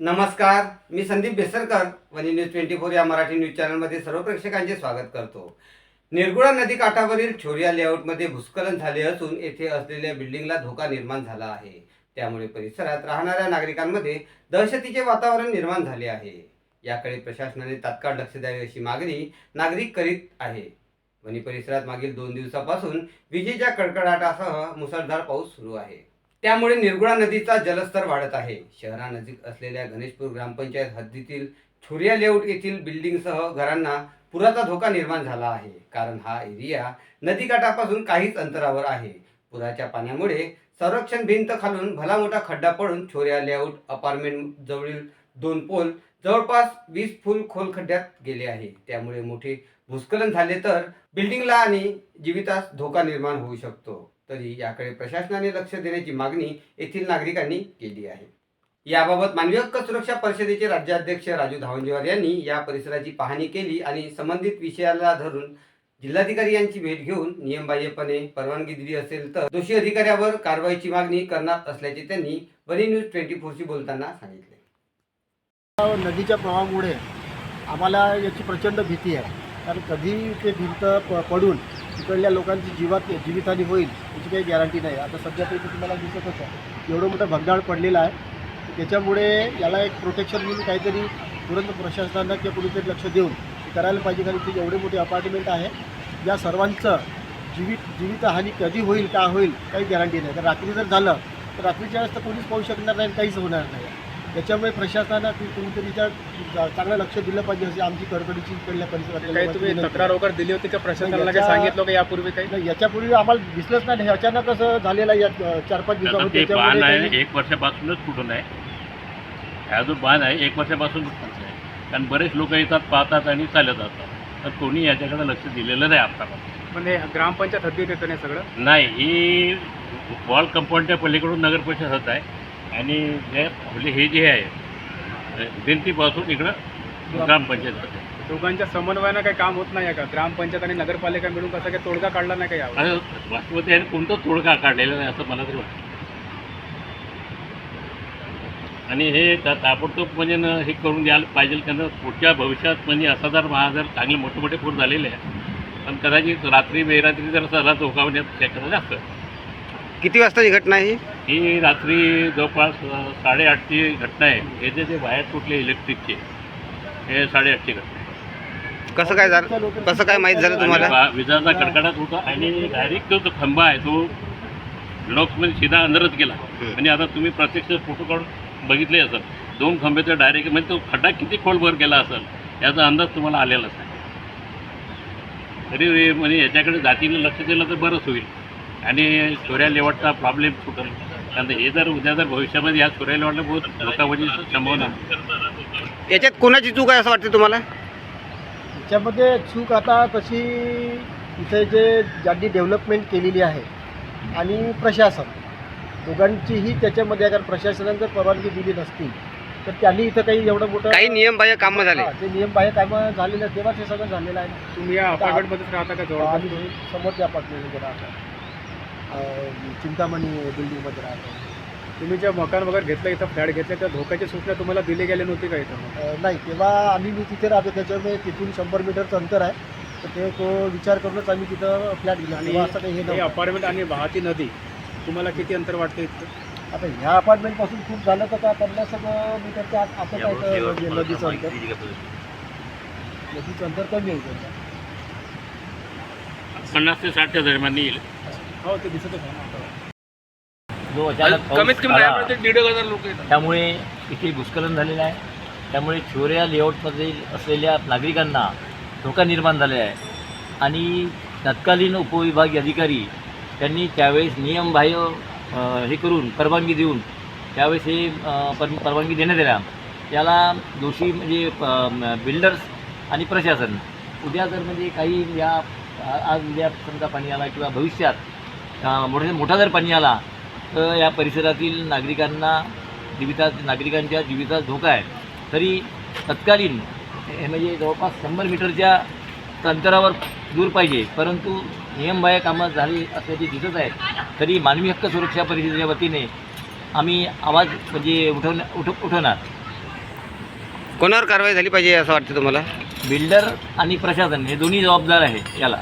नमस्कार मी Sandeep Besarkar Wani news twenty four या Marathi news चॅनलमध्ये सर्व प्रेक्षकांचे स्वागत करतो. निरगुडा नदी काठावरील छोरिया लेआउटमध्ये भूस्खलन झाले असून येथे असलेल्या बिल्डिंगला धोका निर्माण झाला आहे. त्यामुळे परिसरात राहणाऱ्या नागरिकांमध्ये दहशतीचे वातावरण निर्माण झाले आहे. याकडे प्रशासनाने तात्काळ लक्ष द्यावे अशी मागणी नागरिक करीत आहे. वणी परिसरात मागील दोन दिवसापासून विजेच्या कडकडाटासह मुसळधार पाऊस सुरू आहे. त्यामुळे निर्गुणा नदीचा जलस्तर वाढत आहे. शहरानजीक असलेल्या गणेशपूर ग्रामपंचायत हद्दीतील छोरिया लेआउट येथील बिल्डिंगसह घरांना पुराचा धोका निर्माण झाला आहे. कारण हा एरिया नदीकाठापासून काहीच अंतरावर आहे. पुराच्या पाण्यामुळे संरक्षण भिंत खालून भला मोठा खड्डा पडून छोऱ्या लेआउट अपार्टमेंट जवळील दोन पोल जवळपास वीस फूल खोल खड्ड्यात गेले आहे. त्यामुळे मोठे भूस्खलन झाले तर बिल्डिंगला आणि जीवितास धोका निर्माण होऊ शकतो. तरी याकडे प्रशासनाने लक्ष देण्याची मागणी येथील नागरिकांनी केली आहे. याबाबत मानवी हक्क सुरक्षा परिषदेचे राज्याध्यक्ष राजू धावंजेवार यांनी या परिसराची पाहणी केली आणि संबंधित विषयाला धरून जिल्हाधिकारी यांची भेट घेऊन नियमबाह्यपणे परवानगी दिली असेल तर दोषी अधिकाऱ्यावर कारवाईची मागणी करणार असल्याचे त्यांनी बनी न्यूज ट्वेंटी फोरशी बोलताना सांगितले. नदीच्या प्रवाहामुळे आम्हाला याची प्रचंड भीती आहे. कारण कधी ते भिंत प पडून तिकडल्या लोकांची जीवात जीवितहानी होईल याची काही गॅरंटी नाही. आता सध्या तरी तुम्हाला दिसतच आहे एवढं मोठं भगदाळ पडलेलं आहे. त्याच्यामुळे याला एक प्रोटेक्शन म्हणून काहीतरी तुरंत प्रशासनानं किंवा कुणीतरी लक्ष देऊन करायला पाहिजे. कारण ते एवढे मोठे अपार्टमेंट आहे. या सर्वांचं जीवित जीवितहानी कधी होईल का होईल काही गॅरंटी नाही. तर रात्री जर झालं तर रात्रीच्या वेळेस तर कोणीच पाहू शकणार नाही काहीच होणार नाही. त्याच्यामुळे प्रशासनानं ती कुणीतरी त्या चांगलं लक्ष दिलं पाहिजे अशी आमची कडकडीची इकडल्या काही तुम्ही परिसरात तक्रार वगैरे दिली होती का प्रशासनाला? काही सांगितलं का यापूर्वी काही? नाही, याच्यापूर्वी आम्हाला दिसलंच नाही. हे अचानक असं झालेलं आहे. या चार पाच दिवसामध्ये त्याच्यामुळे एक वर्षापासूनच कुठून आहे? हा जो बांध आहे एक वर्षापासून आहे? कारण बरेच लोक येतात पाहतात आणि चालत जातात. तर कोणी याच्याकडे लक्ष दिलेलं नाही आतापर्यंत पण हे ग्रामपंचायत हद्दीत येतं नाही सगळं? नाही ही वॉल कंपाऊंडच्या पलीकडून नगर परिषद होत आहे. आणि जे आपले हे जे आहे भिंतीपासून इकडं ग्रामपंचायत दोघांच्या समन्वयानं काही काम होत नाही का? ग्रामपंचायत आणि नगरपालिका मिळून कसं काही तोडगा काढला नाही का यावर वास्तवते याने कोणतं तोडगा काढलेला नाही असं मला तरी वाटतं. आणि हे ता- ताबडतोब म्हणजे न हे करून द्यायला पाहिजे त्यांना पुढच्या भविष्यात म्हणजे असा जर महाजर चांगले मोठे मोठे पूर झालेले आहे पण कदाचित रात्री बेरात्री जर सरा धोका होण्यात शक्यता जास्त आहे. किती वाजताची घटना आहे ही? रात्री जवळपास अ, साडेआठची घटना आहे. हे जे जे बाहेर तुटले इलेक्ट्रिकचे हे साडेआठची घटना आहे. कसं काय झालं कसं काय माहीत झालं तुम्हाला? बा- विजाचा कडकडाट होता आणि डायरेक्ट जो तो खंबा आहे तो ब्लॉक्समध्ये सीधा अंदरच गेला. म्हणजे आता तुम्ही प्रत्यक्ष फोटो काढून बघितले असेल. दोन खंबे तर डायरेक्ट म्हणजे तो खड्डा किती खोलवर गेला असेल याचा अंदाज तुम्हाला आलेलाच आहे तरी हे म्हणजे याच्याकडे जातीने लक्ष दिलं तर बरंच होईल. आणि छोऱ्या लेवटचा प्रॉब्लेम सुटेल कारण हे जर उद्या जर भविष्यामध्ये या छोऱ्या लेवटला बहुत धोका होण्याची संभावना. याच्यात कोणाची चूक आहे असं वाटतं तुम्हाला? त्याच्यामध्ये चूक आता तशी इथे जे ज्यांनी डेव्हलपमेंट केलेली आहे आणि प्रशासन दोघांचीही त्याच्यामध्ये अगर प्रशासनाने जर परवानगी दिली नसती तर त्यांनी इथं काही एवढं मोठं काही नियमबाह्य कामं झाले. हा, ते नियम बाह्य कामं झालेलं आहे तेव्हाच हे सगळं झालेलं आहे. तुम्ही या अपार्टमेंटमध्येच राहता का जवळ आम्ही समोरच्या अपार्टमेंटमध्ये राहतो. चिंतामणी बिल्डिंगमध्ये राहतो. तुम्ही जे मकान वगैरे घेतलं इथं फ्लॅट घेतले त्या धोक्याची सूचना तुम्हाला दिली गेली नव्हती का इथं? नाही तेव्हा आम्ही मी तिथे राहतो त्याच्यामुळे तिथून शंभर मीटरचं अंतर आहे. तर ते तो विचार करूनच आम्ही तिथं फ्लॅट घेतला. आणि असं काही हे अपार्टमेंट आणि वाहती नदी तुम्हाला किती अंतर वाटते इथं? आता ह्या अपार्टमेंटपासून खूप झालं तर त्या पन्नास मीटरच्या आत तर नदी- नदीचं अंतर. नदीचं अंतर कमी आहे त्याचं. पन्नास ते साठच्या दरम्यान येईल. हो ते दिसतच आहे ना जो अचानक कमीत पाऊस कमी आला, नाही दीड एक हजार लोक येतात. त्यामुळे इथे भूस्खलन झालेलं आहे. त्यामुळे छोऱ्या लेआउटमध्ये असलेल्या नागरिकांना धोका निर्माण झालेला आहे. आणि तत्कालीन उपविभागीय अधिकारी त्यांनी त्यावेळेस नियमबाह्य अ, हे करून परवानगी देऊन त्यावेळेस हे अ, पर परवानगी देण्यात आल्या. त्याला दोषी म्हणजे बिल्डर्स आणि प्रशासन. उद्या जर म्हणजे काही या आ- आज उद्या समजा पाणी आला किंवा भविष्यात मोठ्या मोठा जर पाणी आला तर या परिसरातील नागरिकांना जीविता नागरिकांच्या जीवितास धोका आहे. तरी तत्कालीन हे म्हणजे जवळपास शंभर मीटरच्या अंतरावर दूर पाहिजे परंतु नियमबाह्य कामं झाली असल्याचे दिसत आहे तरी मानवी हक्क सुरक्षा परिषदेच्या वतीने आम्ही आवाज म्हणजे उठवण्या उठ उठवणार. कोणावर कारवाई झाली पाहिजे असं वाटतं तुम्हाला? बिल्डर आणि प्रशासन हे दोन्ही जबाबदार आहे याला.